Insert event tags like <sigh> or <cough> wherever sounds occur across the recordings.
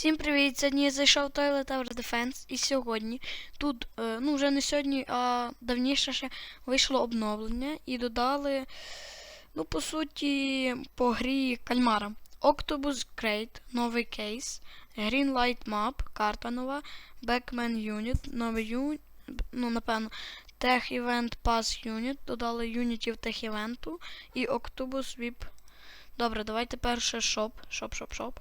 Всім привіт! Сьогодні я зайшов в Toilet Tower Defense і сьогодні тут, е, ну вже не сьогодні, а давніше ще вийшло обновлення і додали, ну, по суті, по грі кальмара. Octopus Crate, новий кейс, Green Light Map, карта нова, Backman Unit, новий юніт, ну, напевно, Tech Event Pass Unit, додали юнітів Tech Event і Octopus VIP. Добре, давайте перше шоп, шоп, шоп, шоп.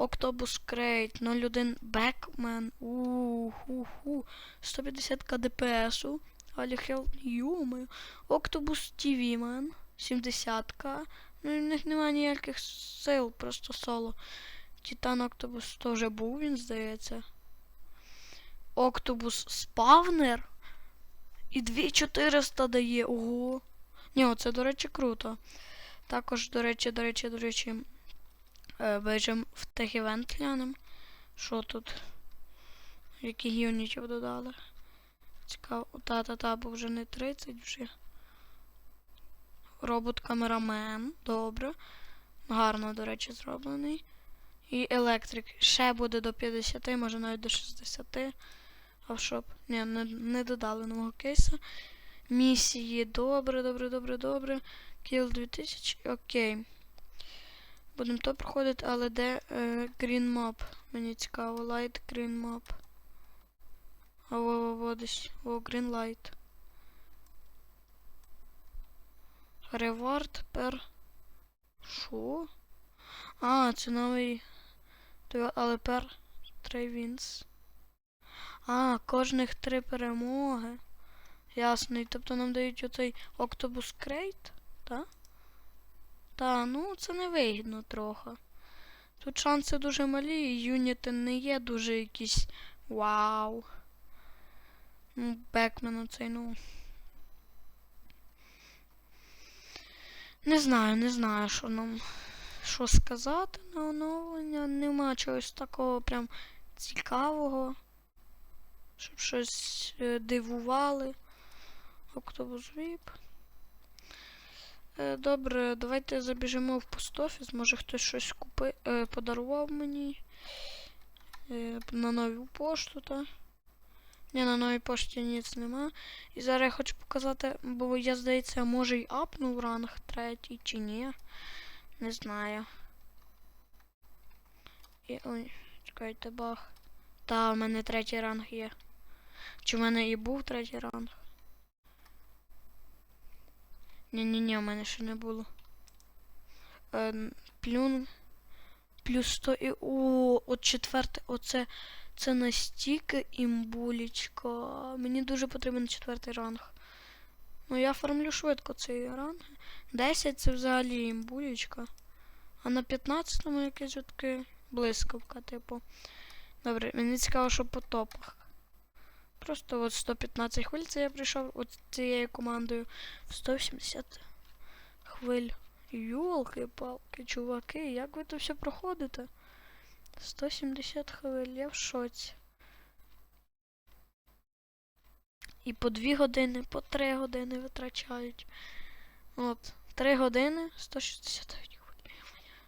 Octopus Crate 01 Backman. Уху. 150 КДПСу. Алі Хелп. Юмою. Octopus TV Man. 70к. Ну в них немає ніяких сил, просто соло. Титан Octopus теж був, він здається. Octopus Spawner. І 2400 дає. Ого. Ні, оце, до речі, круто. Також, до речі, до речі, до речі. Е, Вийдемо в тех івент глянем. Що тут? Які юнітів додали? Цікаво. Та-та-та, бо вже не 30 вже. Робот камерамен. Добре. Гарно, до речі, зроблений. І електрик. Ще буде до 50, може навіть до 60. А шоп? Ні, не, не додали нового кейса. Місії. Добре, добре, добре, добре. Kill 2000. Окей. Будемо то проходити, але де е, Green Map? Мені цікаво. Light Green Map. А во, во, во, десь. О, Green Light. Reward per. Що? А, це новий. Але 3 wins. А, кожних три перемоги. Ясно. І тобто нам дають оцей Octopus Crate, так? Та, ну це невигідно трохи. Тут шанси дуже малі, і юніти не є дуже якісь вау. Ну, Бекмен оцей, ну. Не знаю, не знаю, що нам що сказати на оновлення. Нема чогось такого прям цікавого. Щоб щось е, дивували. Octopus VIP. Е, Добре, давайте забіжимо в постофіс. Може хтось щось купи... е, подарував мені. Е, на нову пошту, та. Ні, на новій пошті ніц нема. І зараз я хочу показати, бо я, здається, може й апнув ранг третій чи ні. Не знаю. І... Ой, чекайте, баг. Та, в мене третій ранг є. Чи в мене і був третій ранг? Ні-ні-ні, у мене ще не було. Плюн. Плюс 100 і. О, от четверте. Оце. Це настільки імбулічка. Мені дуже потрібен четвертий ранг. Ну я фармлю швидко цей ранг. 10 це взагалі імбулічка. А на 15-му якесь таке блискавка, типу. Добре, мені цікаво, що по топах. Просто от 115 хвиль це я прийшов от цією командою. 180 хвиль. Йолки-палки, чуваки, як ви то все проходите? 170 хвиль, я в шоці. І по 2 години, по 3 години витрачають. От, 3 години, 169 хвиль.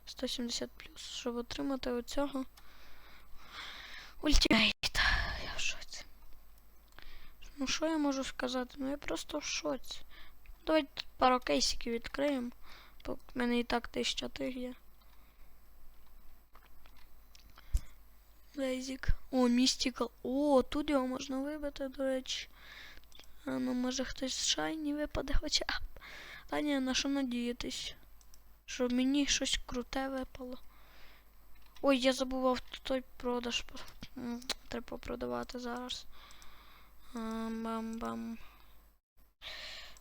170 плюс, щоб отримати оцього ультимейта. Ну що я можу сказати? Ну я просто в шоці. Давайте пару кейсиків відкриємо. В мене і так тисяча тих є. Лейзік. О, містикал. О, тут його можна вибити, до речі. А ну може хтось з шайні випаде хоча б. Та ні, на що надіятись? Щоб мені щось круте випало. Ой, я забував той продаж. Треба продавати зараз. Бам-бам.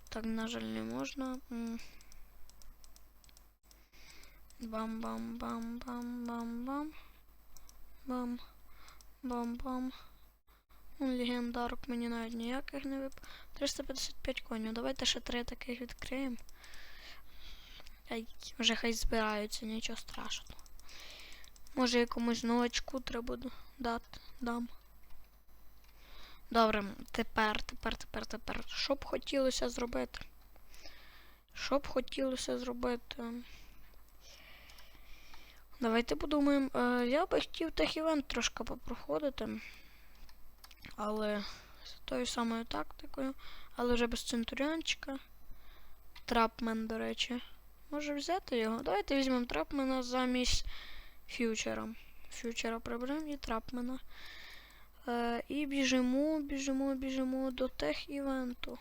Так, на жаль, не можна. Бам-бам-бам-бам-бам-бам. Бам. Бам-бам. Ну, легендарок мені навіть ніяких не вип. 355 конів. Давайте ще три таких відкриємо. Ай, вже хай збираються, нічого страшного. Може якомусь новачку треба дати. Дам. Добре, тепер, тепер, тепер, тепер. Що б хотілося зробити? Що б хотілося зробити? Давайте подумаємо. Е, я би хотів тех-івент трошки попроходити. Але з тою самою тактикою. Але вже без центуріончика. Трапмен, до речі. Може взяти його? Давайте візьмемо трапмена замість фьючера. Фьючера приберемо і трапмена. Е, і біжимо, біжимо, біжимо до тех-івенту.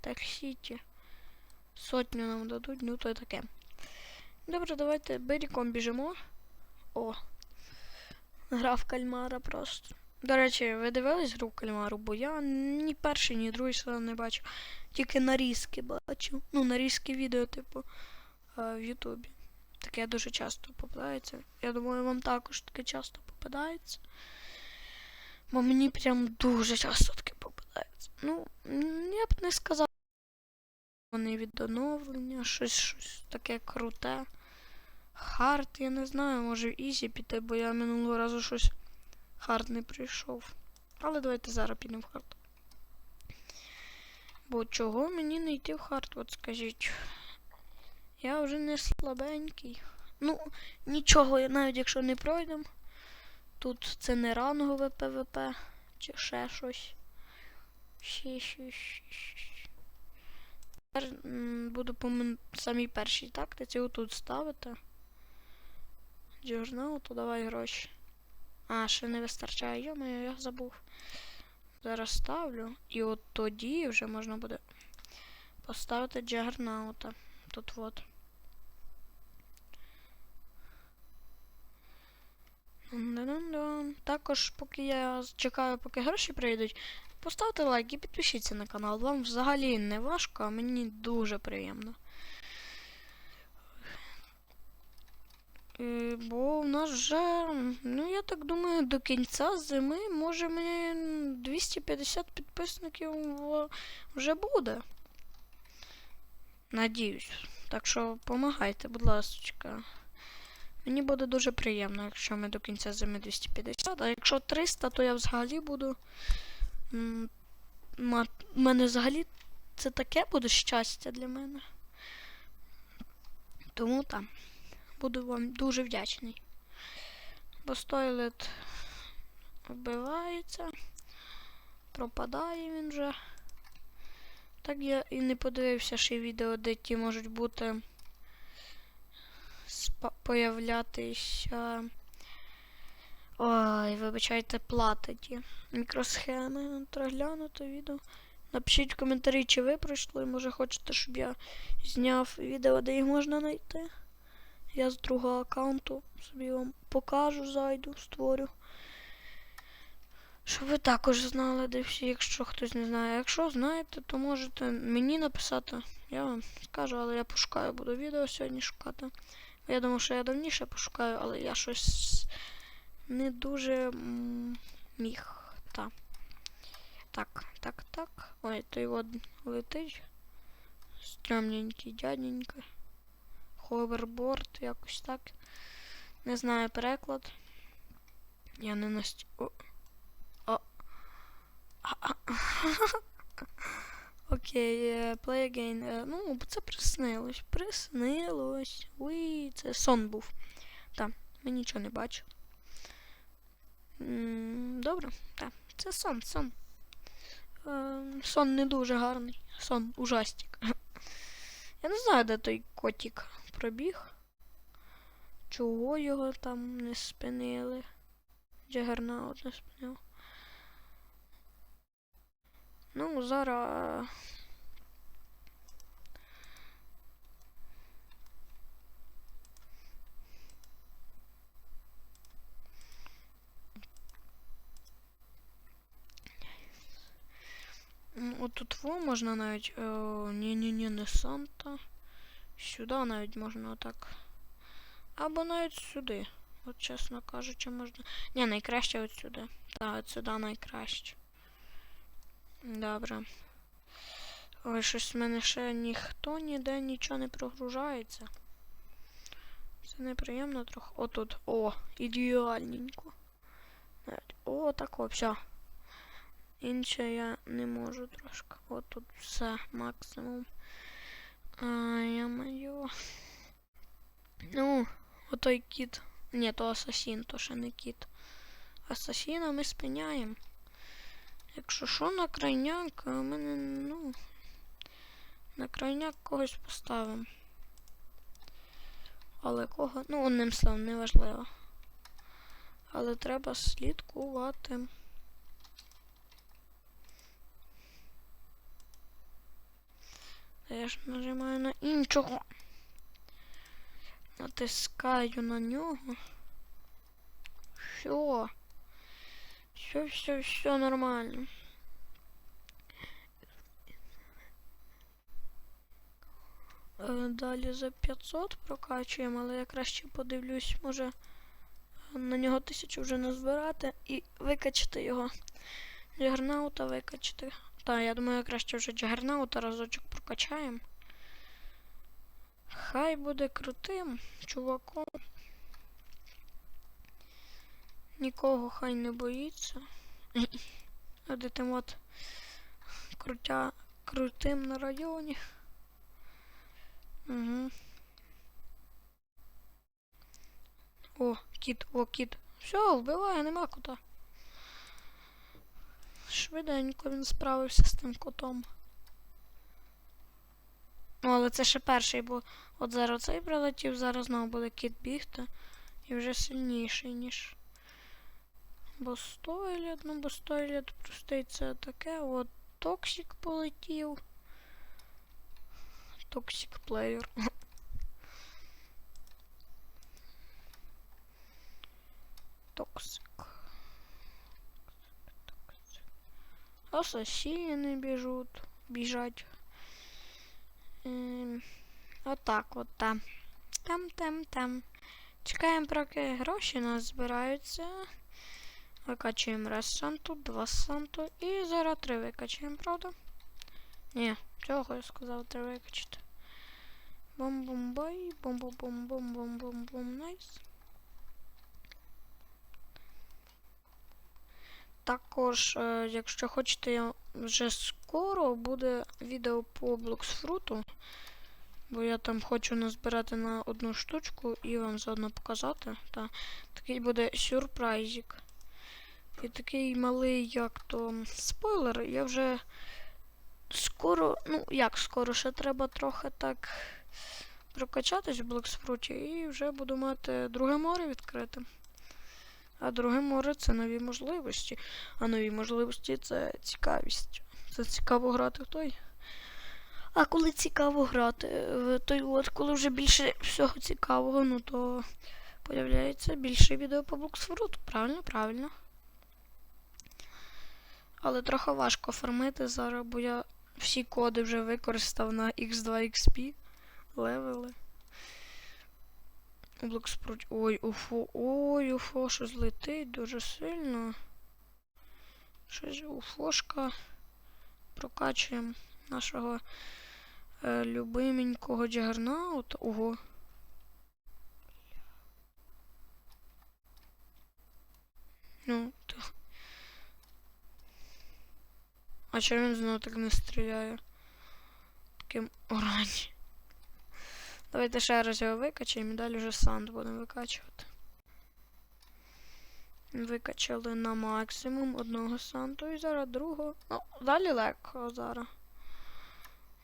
Тех-сіті. Сотню нам дадуть, ну то й таке. Добре, давайте беріком біжимо. О. Гра в кальмара просто. До речі, ви дивились гру кальмару, бо я ні перший, ні другий сезон не бачив. Тільки нарізки бачив. Ну, нарізки відео, типу, е, в Ютубі. Таке дуже часто попадається. Я думаю, вам також таке часто попадається. Бо мені прям дуже часто таке попадається. Ну, я б не сказав. Вони від оновлення, щось, щось таке круте. Хард, я не знаю, може в Ізі піти, бо я минулого разу щось хард не прийшов. Але давайте зараз підемо в хард. Бо чого мені не йти в хард, от скажіть. Я вже не слабенький. Ну, нічого, навіть якщо не пройдемо. Тут це не рангове ПВП, чи ще щось. Ще щось. ще щось. Тепер буду по самій першій тактиці отут ставити. Джорнал, то давай гроші. А, ще не вистачає, йо я забув. Зараз ставлю. І от тоді вже можна буде поставити джагернаута. Тут от. Також, поки я чекаю, поки гроші прийдуть, поставте лайк і підпишіться на канал. Вам взагалі не важко, а мені дуже приємно. Е, Бо в нас вже, ну я так думаю, до кінця зими може мені 250 підписників вже буде. Надіюсь. Так що помагайте, будь ласка. Мені буде дуже приємно, якщо ми до кінця зими 250, а якщо 300, то я взагалі буду. У мене взагалі це таке буде щастя для мене. Тому там. Буду вам дуже вдячний. Бо стойлет вбивається. Пропадає він вже. Так я і не подивився ще відео, де ті можуть бути появлятися. Ой, вибачайте, плати ті. Мікросхеми. Треба глянути відео. Напишіть в коментарі, чи ви пройшли. Може хочете, щоб я зняв відео, де їх можна знайти. Я з другого аккаунту собі вам покажу, зайду, створю. Щоб ви також знали, де всі, якщо хтось не знає. Якщо знаєте, то можете мені написати. Я вам скажу, але я пошукаю, буду відео сьогодні шукати. Я думав, що я давніше пошукаю, але я щось не дуже міг. Та. Так, так, так. Ой, той от летить. Стрьомненький дяденька. Ховерборд, якось так. Не знаю переклад. Я не наст... О. О. А-а. Окей, е, play again. Е, Ну, це приснилось. Приснилось. Уй, це сон був. Так, ми нічого не бачу. Добре, так. Це сон, сон. Е, Сон не дуже гарний. Сон ужастик. Я не знаю, де той котик пробіг. Чого його там не спинили? Джагернаут не спинив. Ну, зараз. М, тут во можна навіть. Ні-ні-ні, не Санта. Сюди навіть можна отак. Або навіть сюди. От, чесно кажучи, можна. Ні, найкраще от сюди. Так, от сюди найкраще. Добре. Ой, щось в мене ще ніхто ніде нічого не прогружається. Це неприємно трохи. Отут. О, ідеальненько. Навіть. О, так все. Інше я не можу трошки. Отут все максимум. А, я маю. Ну, отой кіт Ні, то асасін, то ще не кіт. Асасіна ми спиняємо. Якщо що на крайняк, ми не, ну. На крайняк когось поставимо. Але кого? Ну, одним словом, неважливо. Але треба слідкувати. Я ж нажимаю на іншого. Натискаю на нього. Все. Все, все, все нормально. Е, Далі за 500 прокачуємо, але я краще подивлюсь, може на нього тисячу вже не збирати і викачати його. Джагернаута викачати. Так, я думаю, краще вже Джагернаута разочок прокачаємо. Хай буде крутим чуваком. Нікого хай не боїться. <clears throat> Один от крутя, крутим на районі. Угу. О, кіт, о, кіт. Все, вбиває, нема кота. Швиденько він справився з тим котом. Ну, але це ще перший, бо от зараз цей прилетів, зараз знову буде кіт бігти. І вже сильніший, ніж. Бо стойлет, ну бо стойлет простий це таке. От токсик полетів. Токсик плеєр. Токсик. Ассасины бежут, біжать. Ем, отак от там. Там, там, там. Чекаємо, поки гроші нас збираються. Викачуємо раз санту, два санту і зараз три викачуємо, правда? Ні, чого я сказав, три викачати. Бом-бом-бай, бом-бом-бом-бом-бом-бом-бом, найс. Також, е, якщо хочете, вже скоро буде відео по блоксфруту. Бо я там хочу назбирати на одну штучку і вам заодно показати. Та, такий буде сюрпрайзик. І такий малий, як то спойлер, я вже скоро, ну як скоро, ще треба трохи так прокачатись в блоксфруті і вже буду мати друге море відкрите. А друге море це нові можливості. А нові можливості це цікавість. Це цікаво грати в той. А коли цікаво грати, в той от, коли вже більше всього цікавого, ну то появляється більше відео по Блоксфруту. Правильно, правильно. Але трохи важко фармити зараз, бо я всі коди вже використав на X2 XP левели. Блокспрут. Ой, уфо, ой, уфо, щось летить дуже сильно. Щось уфошка. Прокачуємо нашого е, любименького джагернаута. Ого. Ну, то. А чому він знову так не стріляє? Таким оранжевим. Давайте ще раз його викачаємо і далі вже санд будемо викачувати. Викачали на максимум одного санту і зараз другого. Ну, далі легко зараз.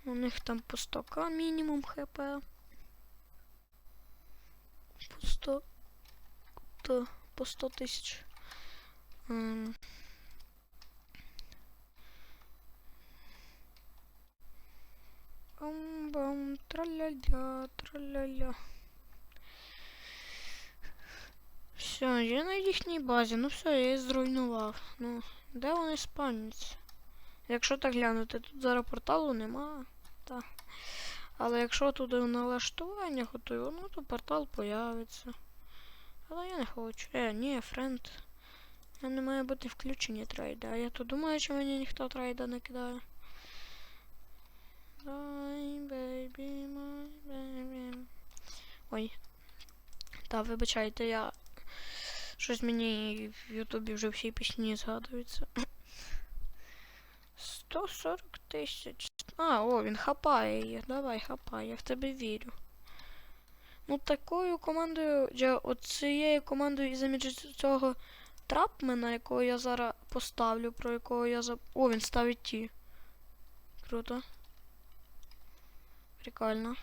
У них там по 100к мінімум хп. По 100. То, по 100 тисяч. Бам-бам, траля-ля, траля-ля. Все, я на їхній базі. Ну все, я її зруйнував. Ну, де вони спавняться? Якщо так глянути, тут зараз порталу нема. Та. Але якщо туди налаштування готую, ну то портал появиться. Але я не хочу. Е, ні, френд. Я не має бути включені трейди. А я то думаю, що мені ніхто трейда не кидає. My baby, my baby. Ой. Та, вибачайте, я. Щось мені в Ютубі вже всі пісні згадуються. 140 тисяч. А, о, він хапає її. Давай, хапай, я в тебе вірю. Ну, такою командою, я оцією командою і замість цього трапмена, якого я зараз поставлю, про якого я заб... О, він ставить ті. Круто. Прикольно.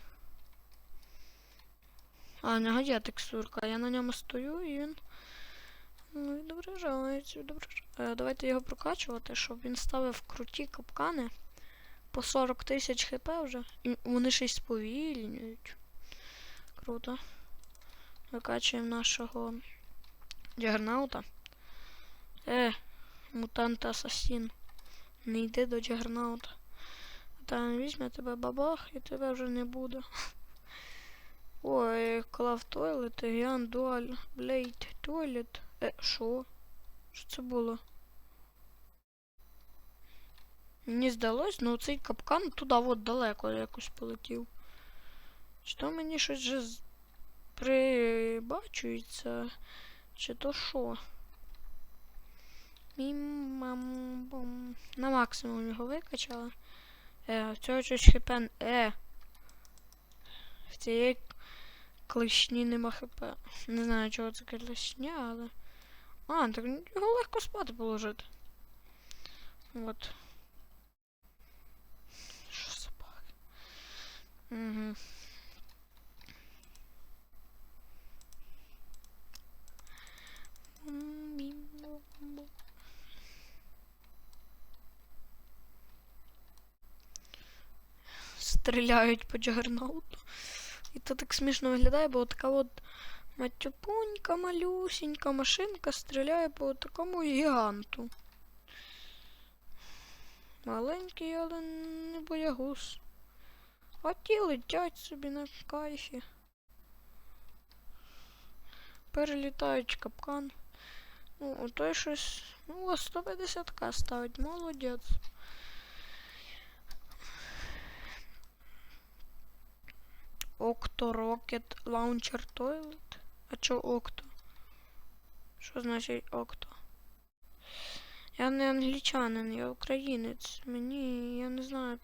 А, у нього є текстурка. Я на ньому стою і він. Ну, відображається, відображається. Е, давайте його прокачувати, щоб він ставив круті капкани. По 40 тисяч хп вже. І вони ще й сповільнюють. Круто. Викачуємо нашого джагернаута. Е, мутант асасін. Не йди до джагернаута. Там візьме тебе бабах і тебе вже не буде. <laughs> Ой, клав тойлет, Ян, дуаль, блейд, тойлет. Е, що? Що це було? Мені здалось, ну цей капкан туди от далеко якось полетів. То мені щось вже прибачується, чи то що? Мім-мам-бом. На максимум його викачала. Е, в цього щось хп. н- Е. В цієї клешні нема хп. Не знаю, чого це клешня, але. А, так його легко спати положити. От. Що за баг? Угу. Стріляють по джагернауту. І це так смішно виглядає, бо така от матюпунька, малюсінька машинка стріляє по такому гіганту. Маленький, але не боягуз. А ті летять собі на кайфі. Перелітають капкан. Ну, той щось. Ну, а 150к ставить, молодець. Octo Rocket Launcher Toilet? А чо Octo? Що значить Octo? Я не англічанин, я українець. Мені, я не знаю.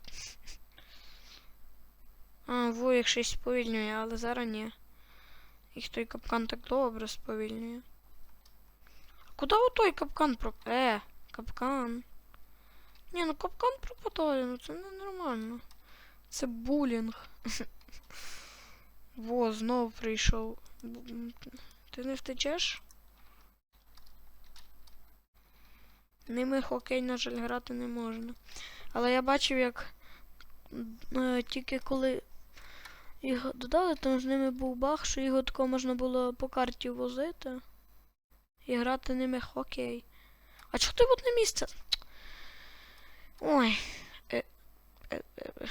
А, во, їх щось сповільнює, але зараз ні. Їх той капкан так добре сповільнює. А куди отой капкан про... Е, капкан. Ні, ну капкан пропадає, ну це ненормально. Це булінг. <laughs> Во, знов прийшов. Ти не втечеш? Ними хокей, на жаль, грати не можна. Але я бачив, як е, тільки коли їх додали, там з ними був баг, що його тако можна було по карті возити і грати ними хокей. А чого ти одне місце? Ой. Е, е, е.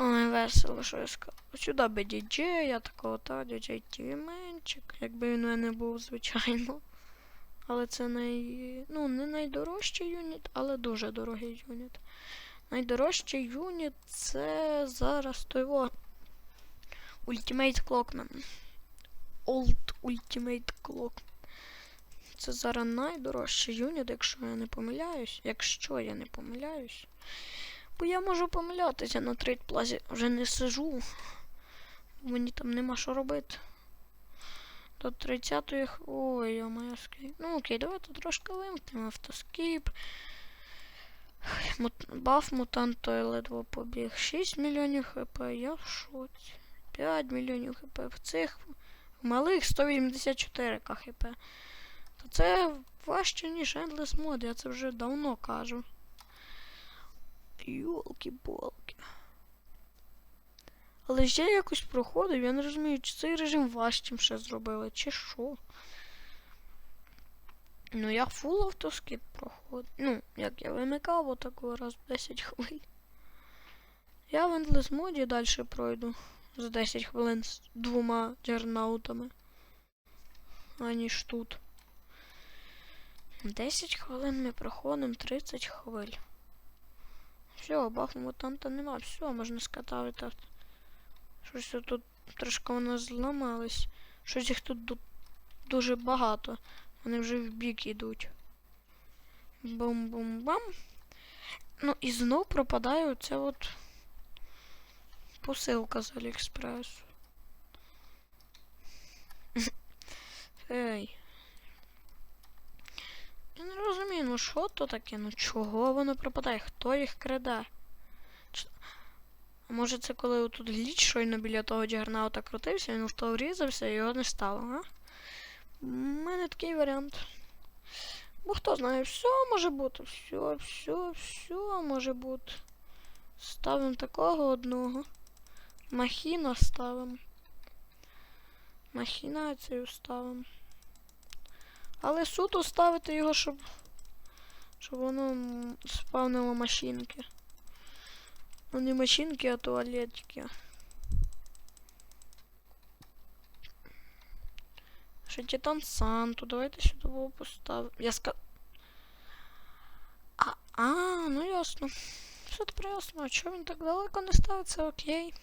Ой, весело, що я сказав. Сюди би діджея, такого та діджей Тівіменчик, якби він у мене був, звичайно. Але це най... ну, не найдорожчий юніт, але дуже дорогий юніт. Найдорожчий юніт це зараз той во. Ultimate Clockman. Old Ultimate Clock. Це зараз найдорожчий юніт, якщо я не помиляюсь. Якщо я не помиляюсь. Бо я можу помилятися на трейдплазі. Вже не сижу. Мені там нема що робити. До 30-ї... х- Ой, я моя скіп. Ну окей, давайте трошки вимкнемо автоскіп. Мут... Баф мутант той ледве побіг. 6 мільйонів хп, я в шоці. 5 мільйонів хп. В цих малих 184 к хп. То це важче, ніж Endless Mod, я це вже давно кажу. Йолки-палки. Але я якось проходив, я не розумію, чи цей режим важчим ще зробили, чи що. Ну, я фул автоскіп проходив. Ну, як я вимикав отако раз 10 хвилин. Я в Endless моді далі пройду за 10 хвилин з двома джернаутами. Аніж тут. 10 хвилин ми проходимо 30 хвиль. Все, бафу мутанта нема, все, можна скатавити. авто. Щось тут трошки нас зламалось. Щось їх тут дуже багато. Вони вже в бік йдуть. Бум-бум-бам. Ну і знов пропадає оце от. Посилка з Аліекспресу. <laughs> Ей. Я не розумію, ну що то таке? Ну чого воно пропадає? Хто їх краде? Чи- А може це коли тут гліч щойно біля того джагернаута крутився, він в то врізався і його не стало, а? У мене такий варіант. Бо хто знає, все може бути, все, все, все може бути. Ставимо такого одного. Махіна ставимо. Махінацію ставимо. Але суто ставити його, щоб. Щоб воно спавнило машинки. Ну не машинки, а туалетики. Ще Титан Санту, давайте сюди його поставимо. Я ска... А, а, ну ясно. Все тепер ясно. А чого він так далеко не ставиться? Окей.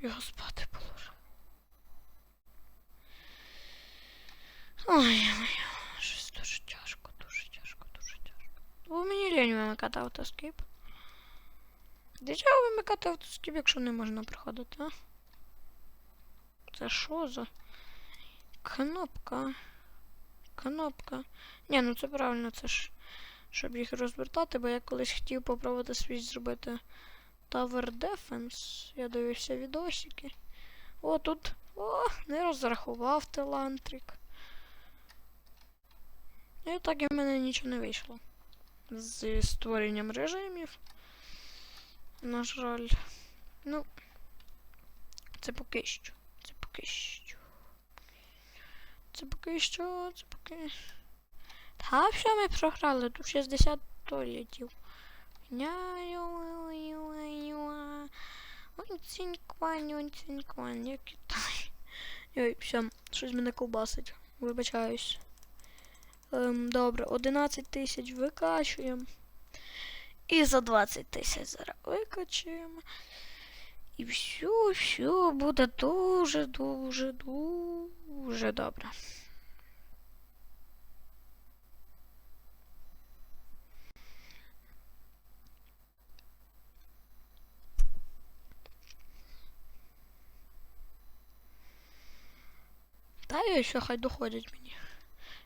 Його спати положу. Ой, щось дуже тяжко, дуже тяжко, дуже тяжко. Бо мені лінь вимикати автоскіп. Для чого вимикати автоскіп, якщо не можна проходити, а? Це що за кнопка? Кнопка. Ні, ну це правильно, це ж щоб їх розвертати, бо я колись хотів попробувати свій зробити Tower Defense. Я дивився відосики. О, тут. О, не розрахував талантрик. І так і в мене нічого не вийшло. З створенням режимів. На жаль. Ну. Це поки що. Це поки що. Це поки що, це поки. Та все ми програли, тут 60 туалетів. Онціньквань, онціньквань, як Китай. Ой, все, щось мене ковбасить. Вибачаюсь. Ем, добре, 11 тисяч викачуємо. І за 20 тисяч зараз викачуємо. І все, все буде дуже, дуже, добре. Та і що хай доходять мені.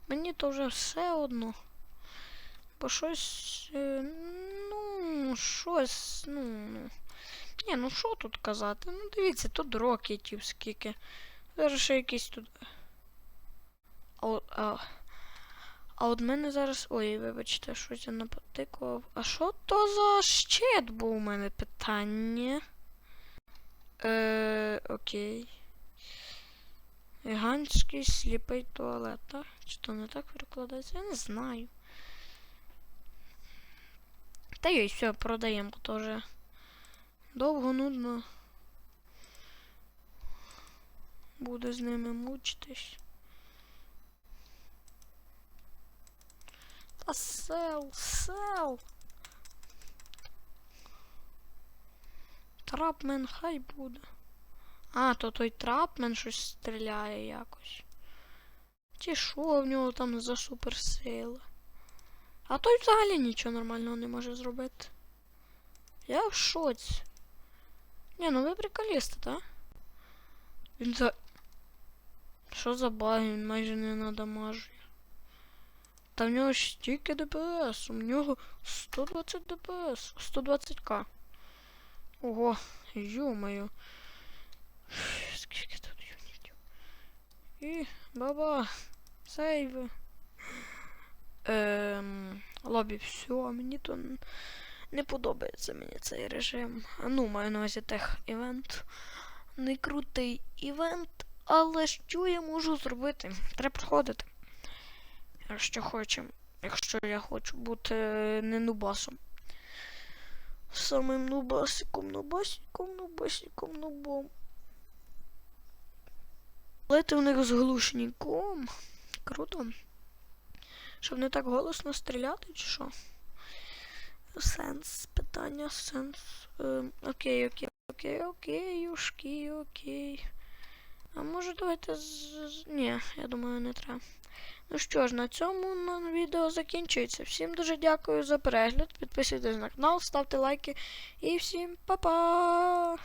Мені то вже все одно. Бо щось. е, Ну, щось, ну. Ні, ну що тут казати? Ну дивіться, тут рокетів скільки. Зараз ще якісь тут. А, а, а от мене зараз. Ой, вибачте, щось я напотикував. А що то за щит був у мене питання? Е, окей. Гігантський сліпий туалет, так? Чи то не так перекладається? Я не знаю. Та й все, продаємо теж. Довго, нудно. Буде з ними мучитись. Та сел, сел. Трапмен хай буде. А, то той трапмен щось стріляє якось. Чи що в нього там за суперсила? А той взагалі нічого нормального не може зробити. Я в шоці. Ні, ну ви приколісти, так? Він за. Що за баги? Він майже не надамажує. Та в нього стільки ДПС, у нього 120 ДПС, 120к. Ого, ё-моё. Скільки тут юнітів? І баба, сейви. Ем, лобі, все, мені то не подобається мені цей режим. Ну, маю на увазі тех івент. Не крутий івент, але що я можу зробити? Треба проходити. Якщо хочемо. Якщо я хочу бути е, не нубасом. Самим нубасиком, нубасиком, нубасиком, нубом. Лети у них з глушником. Круто. Щоб не так голосно стріляти, чи що? Сенс, питання, сенс. Ем, окей, окей, окей, окей, юшки, окей. А може давайте з. Ні, я думаю, не треба. Ну що ж, на цьому відео закінчується. Всім дуже дякую за перегляд. Підписуйтесь на канал, ставте лайки і всім па-па!